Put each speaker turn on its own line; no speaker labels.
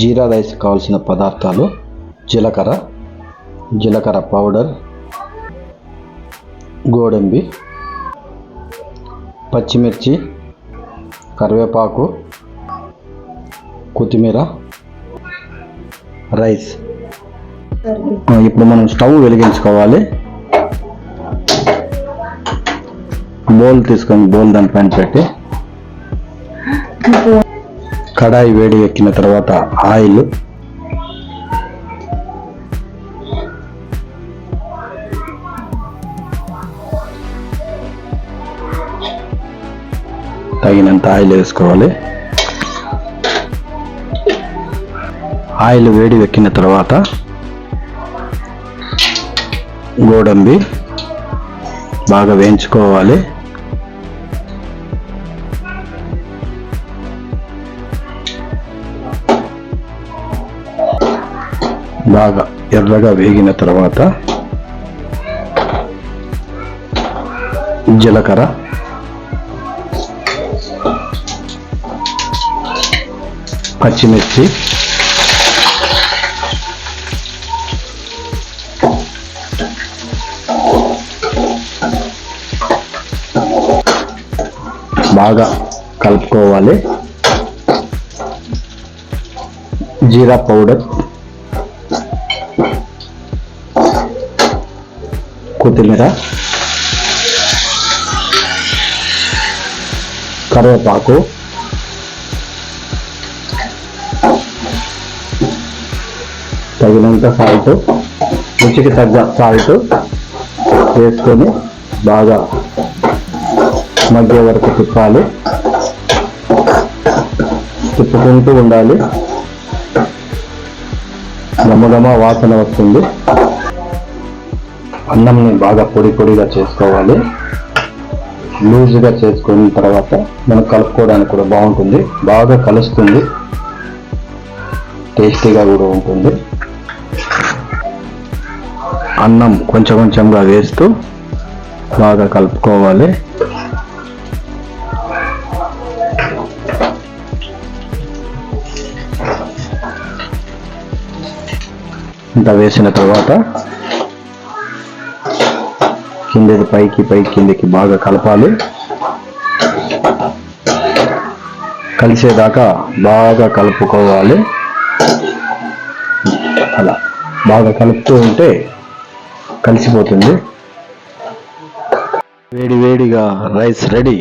జీరా rice కావాల్సిన పదార్థాలు జీలకర్ర జీలకర్ర పౌడర్ గోడంబి పచ్చిమిర్చి కరివేపాకు కొత్తిమీర రైస్. ఇప్పుడు మనం స్టవ్ వెలిగించుకోవాలి. బౌల్ తీసుకొని బౌల్ దానిపైన పెట్టి. కడాయి వేడి ఎక్కిన తర్వాత ఆయిల్ తగినంత ఆయిల్ వేసుకోవాలి. ఆయిల్ వేడి వెక్కిన తర్వాత గోడంబి బాగా వేయించుకోవాలి. బాగా ఎర్రగా వేగిన తర్వాత జీలకర్ర. పచ్చిమిర్చి. బాగా కలుపుకోవాలి. జీరా పౌడర్. కొత్తిమీర కరివేపాకు. తగినంత సాల్ట్ రుచికి తగ్గ సాల్ట్ వేసుకొని బాగా మధ్య వరకు తిప్పాలి. తిప్పుకుంటూ ఉండాలి. గమగమ వాసన వస్తుంది. అన్నంని బాగా పొడి పొడిగా చేసుకోవాలి. లూజ్గా చేసుకున్న తర్వాత మనం కలుపుకోవడానికి కూడా బాగుంటుంది. బాగా కలుస్తుంది. టేస్టీగా కూడా ఉంటుంది. అన్నం కొంచెం కొంచెంగా వేస్తూ బాగా కలుపుకోవాలి. ఇంత వేసిన తర్వాత కిందకి పైకి పైకి కిందకి బాగా కలపాలి. కలిసేదాకా బాగా కలుపుకోవాలి. అలా బాగా కలుపుతూ ఉంటే కలిసిపోతుంది. వేడి వేడిగా రైస్ రెడీ.